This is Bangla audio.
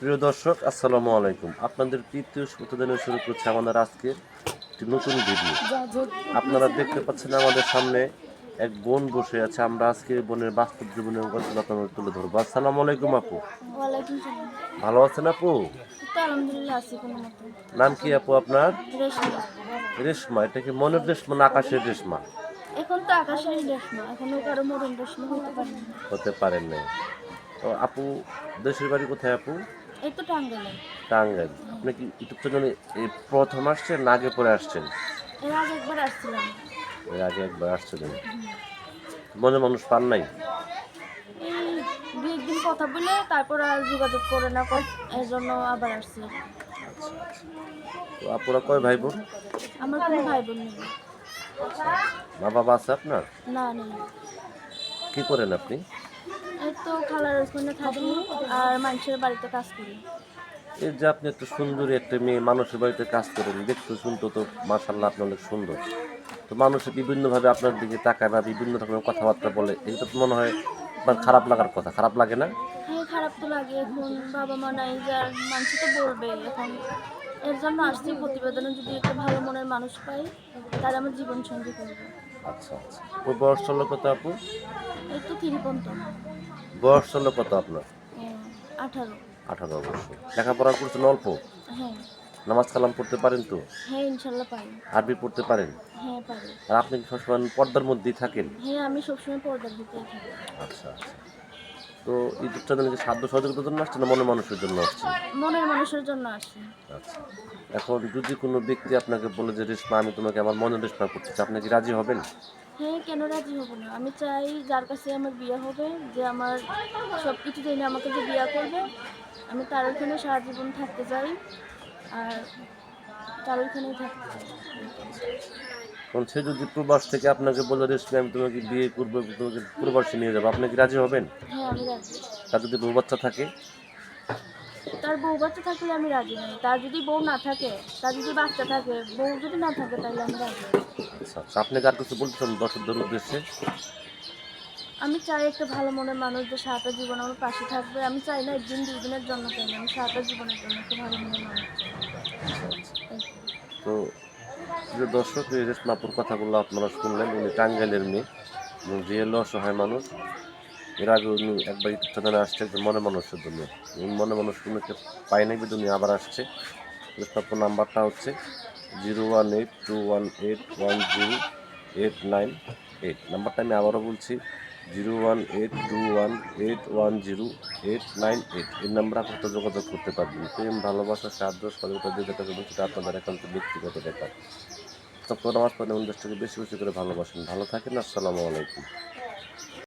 প্রিয় দর্শক আসসালামু আলাইকুম। আপনাদের তৃতীয় প্রতিদিনে শুরু করছে আমাদের আজকে একটি নতুন ভিডিও। আপনারা দেখতে পাচ্ছেন আমাদের সামনে এক বোন বসে আছে। আমরা আজকে বোনের বাস্তব জীবনের গল্প আপনাদের তুলে ধরবো। আসসালামু আলাইকুম আপু। ভালো আছেন আপু? নাম কি আপু আপনার? রেশমা। এটা কি মনের রেশমা না আকাশের রেশমা? এখন তো আকাশের রেশমা এখনও কারও মরণ রেশমা হতে পারেনি হতে পারেন নাই। তো আপু দেশের বাড়ি কোথায় আপু? এই তো টাঙ্গালে টাঙ্গাইল। আপনি কি ইউটিউব চ্যানেলে এই প্রথম আসছেন না আগে পরে আসছেন? এর আগে একবার আসছিলাম। এর আগে একবার আসছিলেন। মনে মানুষ পান নাই? দু একদিন কথা বলে তারপর আর যোগাযোগ করে না এর জন্য আবার আসছি। আচ্ছা আচ্ছা তো আপুরা কয় ভাই বোন আমার কোনো ভাই বোন নেই মা বাবা আছে আপনার? না নেই। কি করেন আপনি? তো খালার ওখানে থাকি আর মানুষের বাড়িতে কাজ করি। এই যে আপনি একটা সুন্দরী একটা মেয়ে মানুষের বাড়িতে কাজ করেন দেখতে শুনতে তো মাসাল্লাহ আপনি অনেক সুন্দর। তো মানুষে বিভিন্নভাবে আপনার দিকে তাকায় বা বিভিন্ন রকমের কথাবার্তা বলে এটা তো মনে হয় আপনার খারাপ লাগার কথা। খারাপ লাগে না? হ্যাঁ খারাপ তো লাগে। এখন বাবা মা নাই যার মানুষ তো বলবে এখন। এর জন্য আসছি প্রতিবেদনে যদি একটা ভালো মনের মানুষ পাই তাহলে আমার জীবন সঙ্গী করবে। আচ্ছা আচ্ছা। ওই বয়স চলল কত আপু? এই তো বয়স চলল কত আপনার? আঠারো। আঠারো বছর। লেখাপড়া করছেন অল্প? হ্যাঁ। নামাজ কালাম পড়তে পারেন তো? হ্যাঁ পারি। আরবি পড়তে পারেন? হ্যাঁ পারি। আর আপনি কি সবসময় পর্দার মধ্যেই থাকেন? হ্যাঁ আমি সবসময় পর্দার ভিতরে থাকি। আচ্ছা আচ্ছা। তো ইউটিউব চ্যানেলে কি সাধ্য সহযোগিতার জন্য আসছে না মনের মানুষের জন্য আসছে মনের মানুষের জন্য আসি আচ্ছা। এখন যদি কোনো ব্যক্তি আপনাকে বলে যে রেশমা আমি তোমাকে আমার মনের রেশমা করতে চাই আপনি কি রাজি হবেন? হ্যাঁ কেন রাজি হব না? আমি চাই যার কাছে আমার বিয়ে হবে যে আমার সব কিছু জেনে আমাকে যে বিয়ে করবে। আমি তার ওখানে সারা জীবন থাকতে চাই আর তার ওইখানেই থাকতে চাই। সে যদি প্রবাস থেকে আপনাকে বলে রেশমা আমি তোমাকে বিয়ে করব তোমাকে প্রবাসে নিয়ে যাব আপনি কি রাজি হবেন? হ্যাঁ আমি রাজি। তার যদি বউ বাচ্চা থাকে? তার বউ বাচ্চা থাকলে আমি রাজি নই তার যদি বউ না থাকে তার যদি বাচ্চা থাকে বউ যদি না থাকে তাহলে আমি রাজি নই। আচ্ছা আচ্ছা আপনি কার কিছু বলতে চান দর্শকদের উদ্দেশ্যে আমি চাই একটা ভালো মনের মানুষ যে সারাটা জীবন আমার পাশে থাকবে আমি চাই না একদিন দুই দিনের জন্য চাই না আমি সারাটা জীবনের জন্য একটা ভালো মনের মানুষ চাই। এই তো। তো যে দর্শক এই রেশমাপুর কথাগুলো আপনারা শুনলেন উনি টাঙ্গাইলের মেয়ে এবং যে হলো অসহায় মানুষ এর আগে উনি একবার ইউটিউব চ্যানেলে আসছে একজন মনে মানুষের জন্য উনি মনে মানুষ উনিকে পাই নাই কিন্তু উনি আবার আসছে। রেশমাপুর নাম্বারটা হচ্ছে zero one eight two one eight one zero eight nine eight. নাম্বারটা আমি আবারও বলছি, zero one eight two one eight one zero eight nine eight. এই নাম্বার আপনার যোগাযোগ করতে পারবেন। প্রেম, ভালোবাসা, সাহায্য, সহযোগিতা যে যেটা করবেন সেটা আপনাদের একান্ত ব্যক্তিগত ব্যাপার। তখন আমার পরে বেশি বেশি করে ভালোবাসেন। ভালো থাকেন, আসসালামু আলাইকুম।